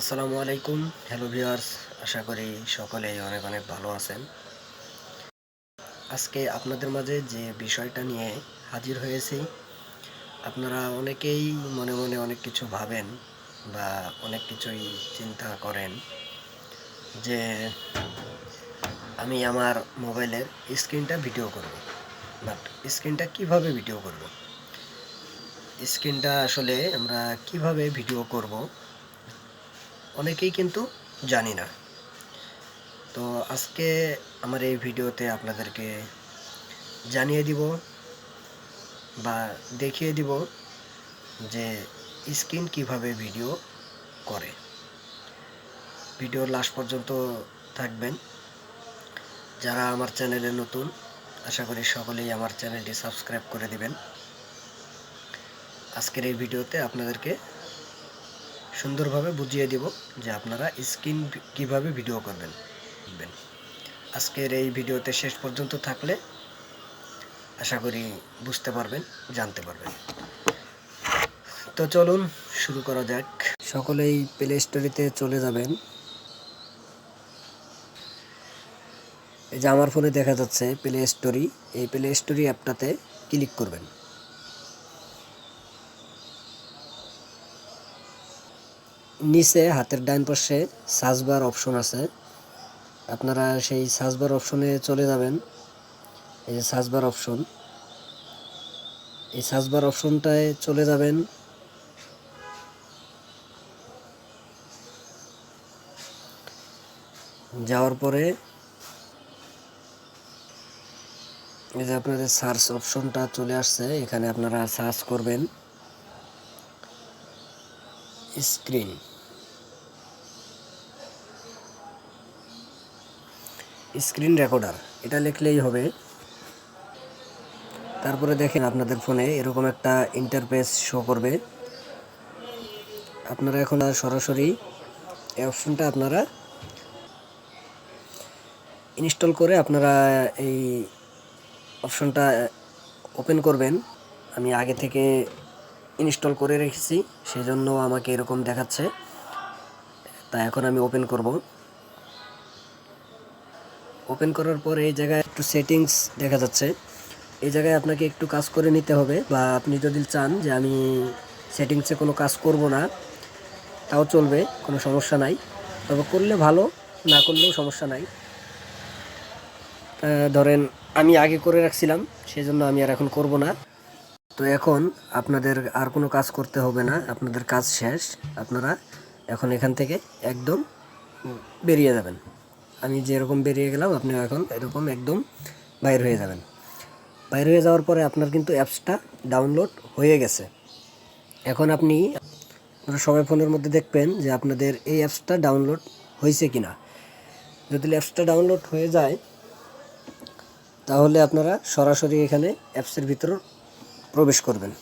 আসসালামু আলাইকুম। Hello viewers আশা করি সকলেই অনেক অনেক ভালো আছেন। আজকে আপনাদের মাঝে যে বিষয়টা নিয়ে হাজির হয়েছি, আপনারা অনেকেই মনে মনে অনেক কিছু ভাবেন বা অনেক কিছুই চিন্তা করেন যে আমি আমার মোবাইলের স্ক্রিনটা ভিডিও করব। বাট স্ক্রিনটা কীভাবে ভিডিও করব? স্ক্রিনটা আসলে আমরা কীভাবে ভিডিও করব? অনেকেই কিন্তু জানি না। তো আজকে আমার এই ভিডিওতে আপনাদেরকে জানিয়ে দিব বা দেখিয়ে দিব যে স্ক্রিন কীভাবে ভিডিও করে। ভিডিওর লাস্ট পর্যন্ত থাকবেন। যারা আমার চ্যানেলে নতুন, আশা করি সকলেই আমার চ্যানেলটি সাবস্ক্রাইব করে দিবেন। আজকের এই ভিডিওতে আপনাদেরকে সুন্দরভাবে বুঝিয়ে দিব যে আপনারা স্ক্রিন কীভাবে ভিডিও করবেন। আজকের এই ভিডিওতে শেষ পর্যন্ত থাকলে আশা করি বুঝতে পারবেন, জানতে পারবেন। তো চলুন শুরু করা যাক। সকলেই প্লে স্টোরিতে চলে যাবেন। এই যে আমার ফোনে দেখা যাচ্ছে প্লে স্টোরি এই প্লে স্টোরি অ্যাপটাতে ক্লিক করবেন। নিচে হাতের ডান পাশে সার্চ বার অপশন আছে। আপনারা সেই সার্চ বার অপশনে চলে যাবেন। এই যে সার্চ বার অপশন। এই সার্চ বার অপশনটায় চলে যাবেন। যাওয়ার পরে এই যে আপনাদের সার্চ অপশনটা চলে আসছে, এখানে আপনারা সার্চ করবেন। স্ক্রিন। স্ক্রিন রেকর্ডার, এটা লিখলেই হবে। তারপরে দেখেন আপনাদের ফোনে এরকম একটা ইন্টারফেস শো করবে। আপনারা এখন সরাসরি এই অপশনটা আপনারা ইনস্টল করে আপনারা এই অপশনটা ওপেন করবেন। আমি আগে থেকে ইনস্টল করে রেখেছি, সেজন্য আমাকে এরকম দেখাচ্ছে। তা এখন আমি ওপেন করব। ওপেন করার পর এই জায়গায় একটু সেটিংস দেখা যাচ্ছে। এই জায়গায় আপনাকে একটু কাজ করে নিতে হবে বা আপনি যদি চান যে আমি সেটিংসে কোনো কাজ করব না, তাও চলবে, কোনো সমস্যা নাই। তবে করলে ভালো, না করলেও সমস্যা নাই। ধরেন আমি আগে করে রাখছিলাম সেই জন্য আমি আর এখন করব না। তো এখন আপনাদের আর কোনো কাজ করতে হবে না, আপনাদের কাজ শেষ। আপনারা এখন এখান থেকে একদম বেরিয়ে যাবেন। আমি যেরকম বেরিয়ে গেলাম আপনি এখন এরকম একদম বাইর হয়ে যাবেন। বাইর হয়ে যাওয়ার পরে আপনার কিন্তু অ্যাপসটা ডাউনলোড হয়ে গেছে। এখন আপনি সবাই ফোনের মধ্যে দেখবেন যে আপনাদের এই অ্যাপসটা ডাউনলোড হয়েছে কি না যদি অ্যাপসটা ডাউনলোড হয়ে যায়, তাহলে আপনারা সরাসরি এখানে অ্যাপসের ভিতর প্রবেশ করবেন।